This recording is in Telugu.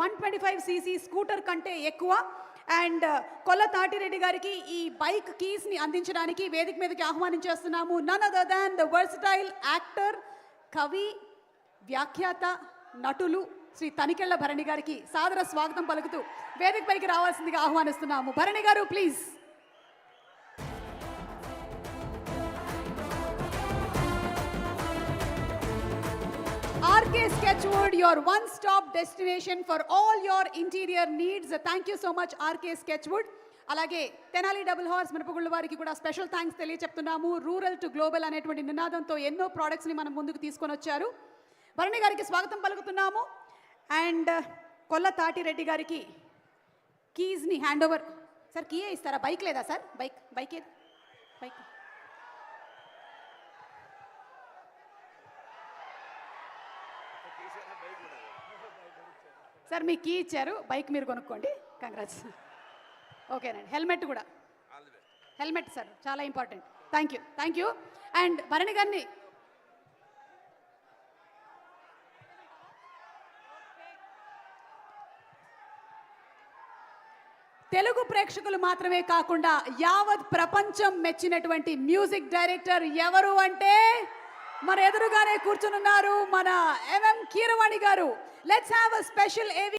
One twenty five CC scooter కంటే ఎక్కువ. అండ్ uh, కొల్ల తాటిరెడ్డి గారికి ఈ బైక్ కీస్ని అందించడానికి వేదిక మీదకి ఆహ్వానించేస్తున్నాము. None other than the versatile actor కవి వ్యాఖ్యాత నటులు శ్రీ తనికెళ్ళ భరణి గారికి సాదర స్వాగతం పలుకుతూ వేదిక పైకి రావాల్సిందిగా ఆహ్వానిస్తున్నాము. భరణి గారు please RK Sketchwood, one stop destination for all your your needs thank you so much RK sketchwood అలాగే తెనాలి డబుల్ హార్స్ మినపగుళ్ళ వారికి కూడా స్పెషల్ థ్యాంక్స్ తెలియచెప్తున్నాము. రూరల్ టు గ్లోబల్ అనేటువంటి నినాదంతో ఎన్నో ప్రోడక్ట్స్ని మనం ముందుకు తీసుకొని వచ్చారు. భరణి గారికి స్వాగతం పలుకుతున్నాము. అండ్ కొల్ల తాటిరెడ్డి గారికి కీజ్ని హ్యాండ్ ఓవర్ సార్ కీయే ఇస్తారా? బైక్ లేదా సార్ బైక్ బైక్ ఏది బైక్ సార్ మీకు కీ ఇచ్చారు. బైక్ మీరు కొనుక్కోండి. కంగ్రాట్స్ ఓకేనండి. హెల్మెట్ కూడా. హెల్మెట్ సార్ చాలా important. Thank you thank you and Bharani గారిని తెలుగు ప్రేక్షకులు మాత్రమే కాకుండా యావత్ ప్రపంచం మెచ్చినటువంటి మ్యూజిక్ డైరెక్టర్ ఎవరు అంటే మన ఎదురుగానే కూర్చునున్నారు మన ఎంఎం కీరవాణి గారు లెట్స్ హ్యావ్ అ స్పెషల్ ఏవి